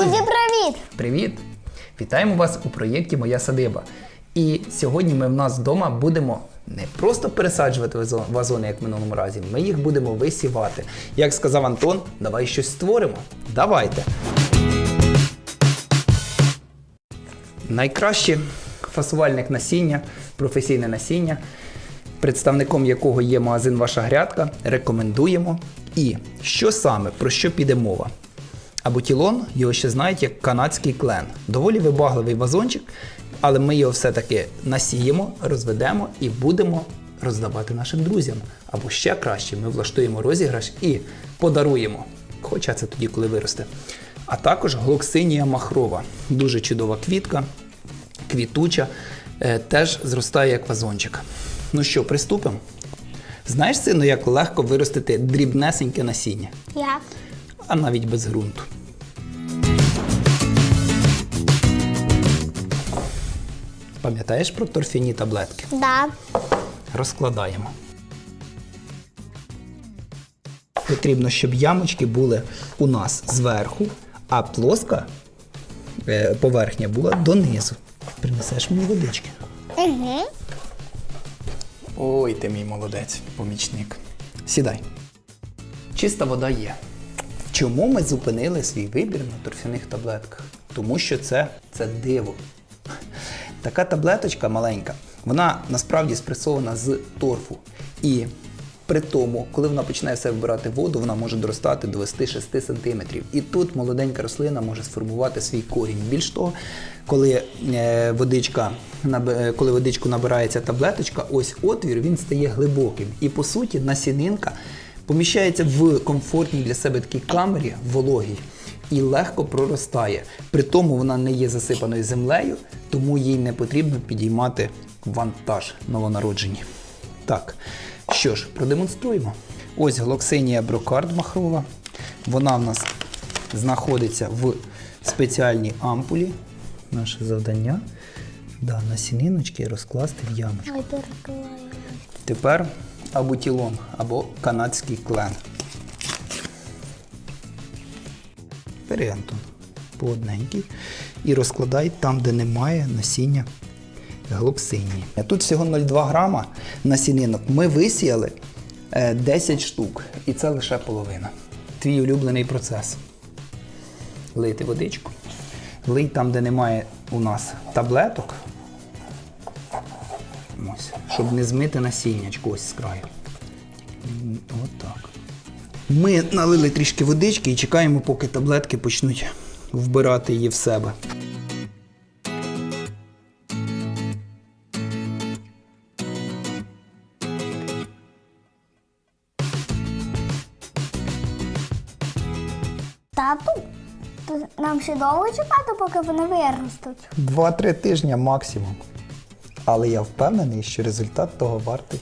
Друзі, привіт! привіт! Вітаємо вас у проєкті Моя садиба. І сьогодні ми в нас вдома будемо не просто пересаджувати вазони, як в минулому разі, ми їх будемо висівати. Як сказав Антон, давай щось створимо. Давайте. Найкраще фасувальник насіння, професійне насіння, представником якого є магазин Ваша грядка, рекомендуємо. І що саме, про що піде мова? Абутілон, його ще знають як канадський клен. Доволі вибагливий вазончик, але ми його все-таки насіємо, розведемо і будемо роздавати нашим друзям. Або ще краще, ми влаштуємо розіграш і подаруємо. Хоча це тоді, коли виросте. А також глоксинія махрова. Дуже чудова квітка, квітуча, е, теж зростає як вазончик. Ну що, приступимо? Знаєш, сину, як легко виростити дрібнесеньке насіння? Як? а навіть без ґрунту. Пам'ятаєш про торфяні таблетки? Да. Розкладаємо. Потрібно, щоб ямочки були у нас зверху, а плоска е, поверхня була донизу. Принесеш мені водички. Угу. Ой, ти мій молодець, помічник. Сідай. Чиста вода є. Чому ми зупинили свій вибір на торфяних таблетках? Тому що це, це диво. Така таблеточка маленька, вона насправді спресована з торфу. І при тому, коли вона починає все вбирати воду, вона може доростати до 26 см. І тут молоденька рослина може сформувати свій корінь. Більш того, коли е, водичка е, коли водичку набирається таблеточка, ось отвір він стає глибоким. І по суті, насінинка поміщається в комфортній для себе такій камері вологій і легко проростає. При тому вона не є засипаною землею, тому їй не потрібно підіймати вантаж новонароджені. Так, що ж, продемонструємо. Ось глоксинія брокард махрова. Вона в нас знаходиться в спеціальній ампулі. Наше завдання да, насіниночки розкласти в ямочку. Тепер абутілон або канадський клен. Бери, Антон, і розкладай там, де немає насіння глоксинії. Тут всього 0,2 грама насінинок. Ми висіяли е, 10 штук, і це лише половина. Твій улюблений процес. Лити водичку. Лий там, де немає у нас таблеток. Ось, щоб не змити насіннячко ось з краю. Отак. Ми налили трішки водички і чекаємо, поки таблетки почнуть вбирати її в себе. Тату, то нам ще довго чекати, поки вони виростуть. Два-три тижні максимум. Але я впевнений, що результат того вартий.